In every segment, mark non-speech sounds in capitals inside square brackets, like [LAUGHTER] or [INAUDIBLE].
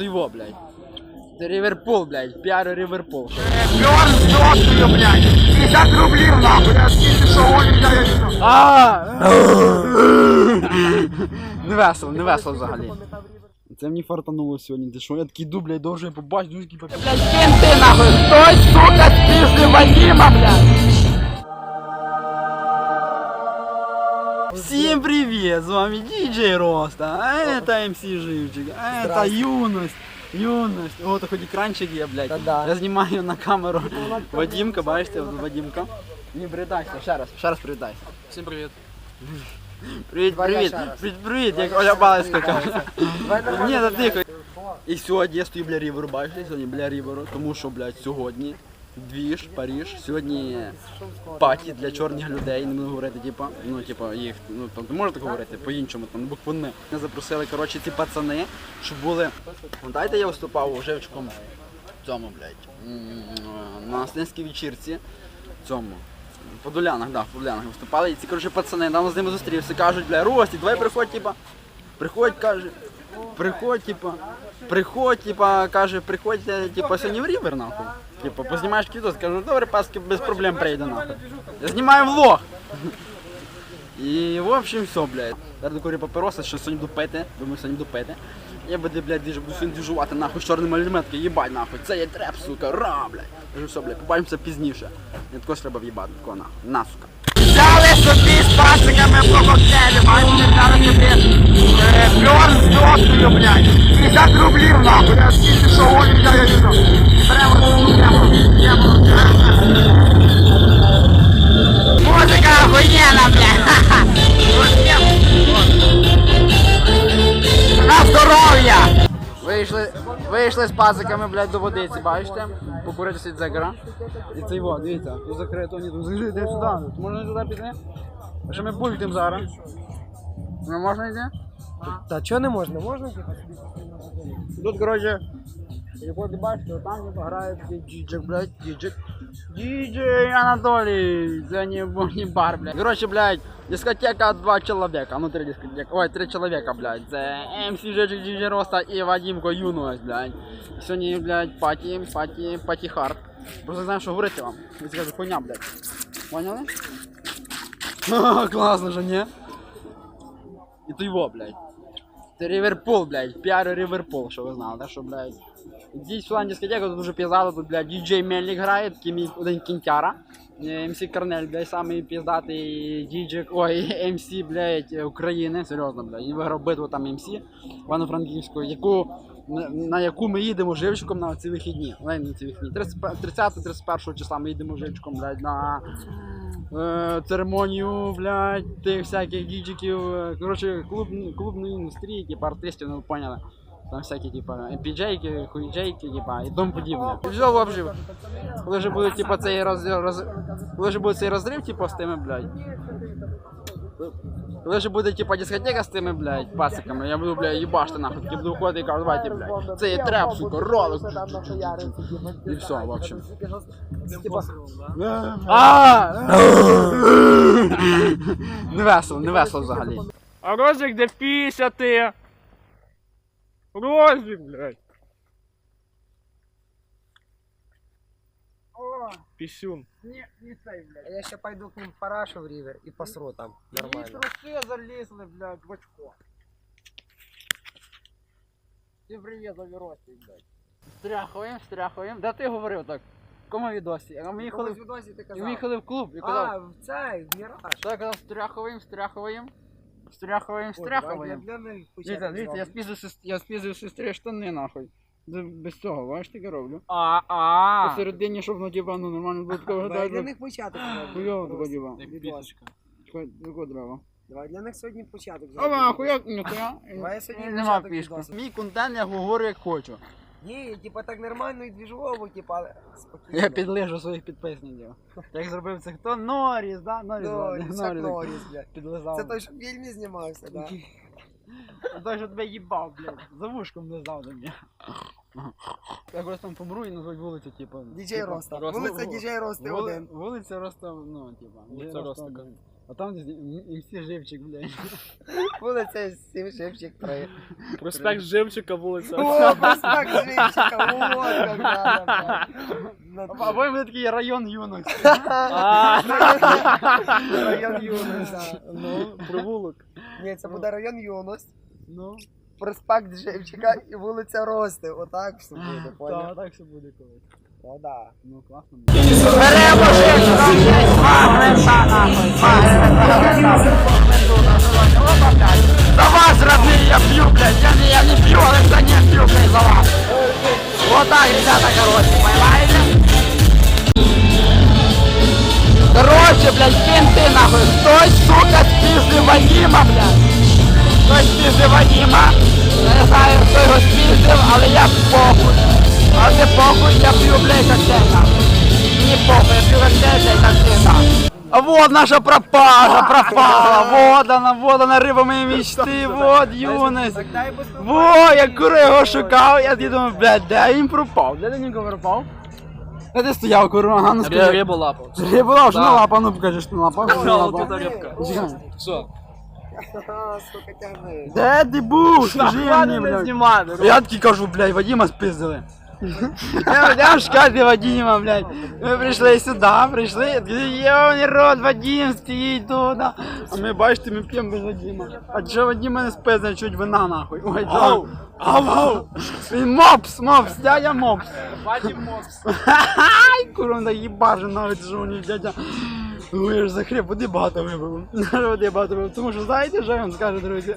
то його, блядь. Це Ріверпул, блядь, піар Ріверпул. Бьорн с досою, блядь. 50 рублів нахуй. Я скільки що Олі я А! Не весело, не весело взагалі. Це мені фартануло сьогодні. Ти що, я такий йду, блядь, довше побачу, дуже такий Блядь, ким ти нахуй? Стой, сука, спішли Вадима, блядь! Всем привет! С вами DJ Роста, а это МС Живчик, а это Юность. Юность. О, то хоть екранчик є, блядь. Та-да. Я знімаю на камеру Вадимка, бачите, от Вадимка. Не привітайся, ще раз, ще раз привітайся. Всім привіт. Привіт, я привіт, привіт, привіт, як Оля. Давай нормально Ні, та тихо. І сьогодні я стою біля Ріверу, бачите, сьогодні біля Ріверу, тому що, блядь, сьогодні Двіж, Паріж, сьогодні паті для чорних людей, не буду говорити, типа, ну, типа, їх, ну, там, не можна так говорити, по-іншому, там, буквами. Мене запросили, коротше, ці пацани, щоб були, пам'ятаєте, я виступав у Живчиком в цьому, блядь, на студентській вечірці, цьому, в Подолянах, да, в Подолянах виступали, і ці, коротше, пацани, недавно з ними зустрівся, кажуть, бля, Рості, давай приходь, типа, приходь, каже, приходь, типа, приходь, типа, каже, приходьте, типа, сьогодні в Рівер, нахуй. Типа, познімаєш відос, кажу, добре, паски, без проблем прийде, нахуй. Я знімаю влог. І, в общем, все, блядь. Зараз докурю папироси, що сьогодні буду пити, думаю, сьогодні буду пити. Я буду, блядь, дуже буду сьогодні діжувати, нахуй, з чорними аліметки, їбать, нахуй, це є треп, сука, ра, блядь. Кажу, все, блядь, побачимося пізніше. Я також треба в'їбати, такого, нахуй, на, сука. Взяли собі з пациками по коктейлю, бачите, взяли собі 50 рублів нахуй. Я скільки що я їду. Беремо, беремо, беремо. Музика охуєнна, блядь. Ха-ха. На здоров'я! Вийшли, вийшли з пазиками, блядь, до водиці, бачите? Покурити від зекера. І це його, дивіться, тут закрито, ні, тут зайди, йди сюди. Тут можна сюди піти? А що ми булькнемо зараз? Ну, можна йти? Та чого не можна? Можна типа? Тут, коротше, і от бачите, там ніби грає такий діджик, блядь, діджик. Діджей Анатолій, це не, бу- не бар, блядь. Коротше, блядь, дискотека два человека, ну три дискотека, ой, три человека, блядь. Це МС Жечик, Діджей Роста і Вадимко Юность, блядь. Сьогодні, блядь, паті, паті, паті хард. Просто не знаю, що говорити вам. Ви скажете, хуйня, блядь. Поняли? Ха-ха, [LAUGHS] Класно же, ні? І то його, блядь. Це Ріверпул, блядь, піар Ріверпул, що ви знали, да, що, блядь. Ідіть сюди на дискотеку, тут дуже піздато, тут, блядь, діджей Мельник грає, такий мій один кінтяра. Е, МС Корнель, блядь, самий піздатий діджик, ой, [LAUGHS] МС, блядь, України, серйозно, блядь. Він виграв битву там МС Івано-Франківську, яку, на, на яку ми їдемо живчиком на ці вихідні. Не ці вихідні. 30-31 числа ми їдемо живчиком, блядь, на церемонію, блядь, тих всяких діджиків. е, Коротше, клуб, клубної індустрії, типа артистів, ну поняли. Там всякі, типа, епіджейки, хуйджейки, типа, і тому подібне. І все, в общем, коли вже буде, типа, цей роз, роз... коли вже буде цей розрив, типа, з тими, блядь. Коли вже буде, типа, дискотека з тими, блядь, пасиками, я буду, блядь, їбашти нахуй, я буду ходити і кажу, давайте, блядь, це є треп, сука, ролик. І все, в общем. А! Не весело, не весело взагалі. А Розик де пісяти? Розик, блядь. Пісюн. А я ще пойду к ним в парашу в рівер і посру там. Нормально. труси залізли, блядь, в очко. Ти привіт, завірості, блядь. Стряхуємо, стряхуємо. Да ти говорив так. В кому відосі? А ми їхали, в відосі ти і казав. ми їхали в клуб і А, в цей, в Міраж. Так, казав, стряхуємо, стряхуємо. Стряхуємо, Ой, давай стряхуємо. для них Дивіться, початок дивіться, я спізив, сес- я спізив сестрі штани, нахуй. Без цього, бачиш, таке роблю. А, а. Посередині, щоб, ну, типа, ну, нормально було такого Давай для них початок зробимо. Хуйово типа. Відосик. Чекай, такого треба. Давай для них сьогодні початок зробимо. хуя, ніхуя. Давай я сьогодні Нема початок відосу. Мій контент я говорю як хочу. Ні, типа так нормально і двіжово, типа, але спокійно. Я підлежу своїх підписників. Як зробив це хто? Норіс, да? Норіс, Норіс, як Норіс. Норріс, блядь. Підлизав. Це той, що в фільмі знімався, да? [LAUGHS] Той, що тебе їбав, блядь. За вушком не здав до мене. Я просто там помру і назвуть вулицю, типу. Діджей типу, Роста. Роста. Вулиця Діджей Рости Вули- один. Вулиця Роста, ну, типа. Вулиця Діджей один. А там десь МС живчик, блядь. [LAUGHS] Вулиця Сім Шипчик 3. Проспект Живчика вулиця. О, проспект Шипчика, вот как надо, блядь. [LAUGHS] А ви ви такий район юності. [LAUGHS] А, Район юності. ну, провулок. Ні, це буде район юність. Ну, Проспект Живчика і вулиця Рости. Отак все буде, так, поняв? так все буде колись. О, да. Ну, класно. Беремо є два гвинта, нахуй, два гвинта. Вадима, блядь. Стой, спизли Вадима. Я не знаю, хто його спіздив, але я похуй. А це похуй, я п'ю, блядь, коктейль, нахуй. Мені похуй, я п'ю коктейль, блядь, коктейль, нахуй. А вот наша пропажа, пропала, вот она, вот она, риба моєї мечти, вот юность. Во, я куру його шукав, я думав, блядь, де він пропав? Де нікого пропав? Де ти стояв, курва? Ага, ну скажи. Рибу лапав. Рибу лапав, що на лапа, ну покажи, що на лапа. рибка. Чекай. Де ти був? Скажи мені, блядь. знімати. Я такий кажу, блядь, Вадима спиздили. Я я шукати Вадима, блядь. Ми прийшли сюди, прийшли, йовний рот, Вадим стоїть тут. А ми бачите, ми п'ємо без Вадима. А що Вадима не спиздили, чуть вина нахуй. Ой, ау, ау, ау. Він мопс, мопс, дядя мопс. Вадим Мопс. Ай, курва, да їбаже навіть, що вони дядя. Я ж захріп, води багато випив. Води багато випив. Тому що знаєте, що я вам скажу, друзі?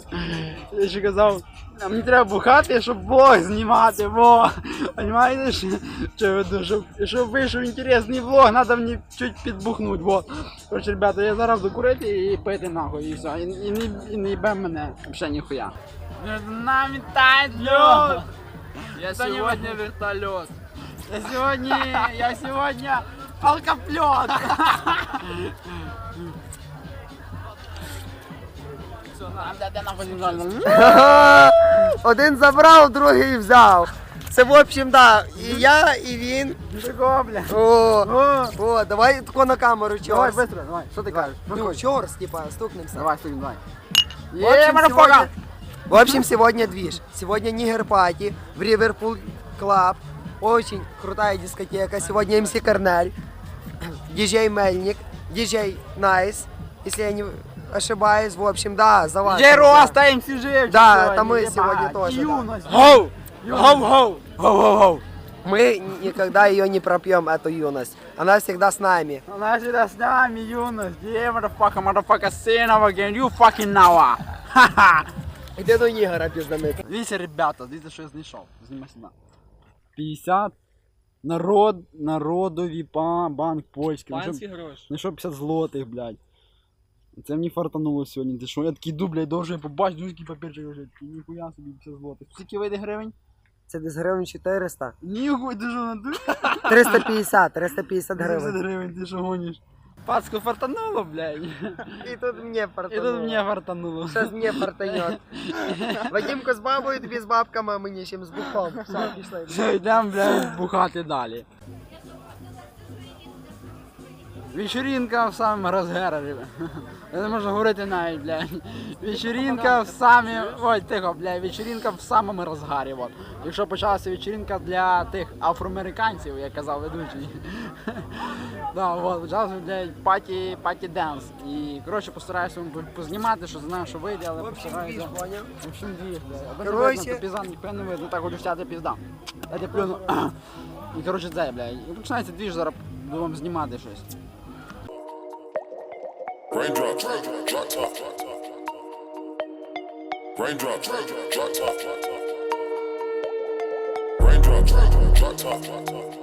Я ще казав, «А мені треба бухати, щоб влог знімати, во. Понимаєте, що, що я веду, щоб, щоб вийшов інтересний влог, треба мені чуть підбухнуть, во. Короче, ребята, я зараз буду курити і пити нахуй, і все. І, і, не, і не їбе мене, взагалі ніхуя. Між нами тает лед. Я сьогодні вертольот. Я сегодня, я сегодня алкоплет. [LAUGHS] Один забрав, другий взяв. Це в общем, да, і я, і він. Чего, бля? О, О, о, давай тако на камеру, Давай, чорс. быстро, давай. Что ты кажешь? Ну, чорс, типа, стукнемся. Давай, стукнем, давай. В общем, Е, марафога! сегодня- В общем, сегодня движ. Сегодня Нигер Пати в Риверпул Клаб. Очень крутая дискотека. Сегодня МС Корнель, [COUGHS] диджей Мельник, диджей Найс, если я не ошибаюсь. В общем, да, за вас. Джей друзья. Роста, МС Живчик Да, сегодня, это мы ебать. сегодня тоже, да. Юность. Гоу! Гоу-гоу! Гоу-гоу-гоу. Мы никогда ее не пропьем, эту юность. Она всегда с нами. Она всегда с нами, юность. Yeah, motherfucker, motherfucker, say now again. You fucking now. ah. Ха-ха. Где до Нигера пиздануть? Дивіться, ребята, дивіться, що я знайшов. Знімай сюди. 50 народ, народові па, банк польський. Знайшов- Панські гроші. Знайшов 50 злотих, блядь. Це мені фартануло сьогодні. Ти що? Я такий йду, блядь, довше побачу, дуже такий папірчик лежить. Ніхуя собі 50 злотих. Скільки вийде гривень? Це десь гривень 400. Ніхуй, ти що на 350, 350 50 гривень. гривень, ти що гониш? Пацку фартануло, блядь. І тут мені І фартануло. тут мені фартануло. Сейчас мне фартанет. Вадимко з бабою, тобі з бабками, а мені чим з бухом. Все, пішли. Все, йдемо, блядь, бухати далі. Вечеринка в самому розгарі. Я не можу говорити навіть, блядь. Вечеринка в самі... Ой, тихо, блядь, вечеринка в самому розгарі. От. Якщо почалася вечеринка для тих афроамериканців, як казав ведучий. Да, от, почалася, блядь, паті, паті денс. І, коротше, постараюся вам познімати, що знаю, що вийде, але В постараюся. понял? В общем, движ, блядь. Аби не Короче. видно, ніхто не видно, так хочу взяти пізда. Дайте плюну. І коротше це, блядь. І починається двіж, зараз буду вам знімати щось. Raindrop, drop drop top. Raindrop, drop drop top. Raindrop, drop drop top.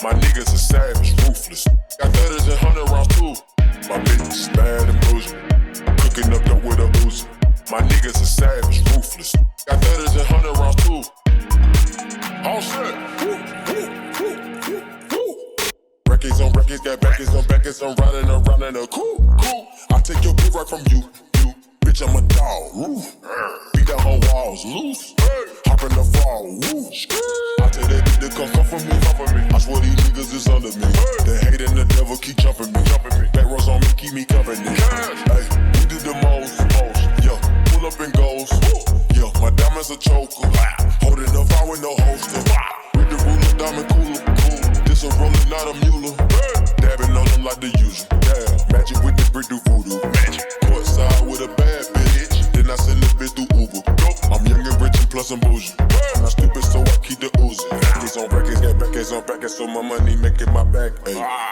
My niggas are savage, ruthless. Got thudders and hundred rounds too. My bitch is bad and boozing. Cooking up dope with a Uzi. My niggas are savage, ruthless. Got thudders and hundred rounds too. All set. Woo, woo, woo, woo, woo. Records on records, got backers on backers. I'm riding around in a cool, cool. I take your beat right from you, you. Bitch, I'm a dog. Woo. Beat down on walls, loose. Hop in the fall, woo. I take that come, me. Me. I swear these niggas is under me. The hate and the devil keep jumping me. Jumping me. Back rows on me, keep me company. Hey, we did the most. most. Yeah, pull up and goes. Yeah, my diamonds a choker. Holding the fire with no holster. With the ruler, diamond cooler. Cool. This a roller, not a mule. Hey. Dabbing on them like the usual. Magic with the brick do voodoo. Magic. Put side with a bad bitch. Then I send the bitch through Uber. I'm young and rich and plus I'm bougie. I'm not stupid, so I keep the Uzi. Records on records, got records on records, so my money making my back. Ay.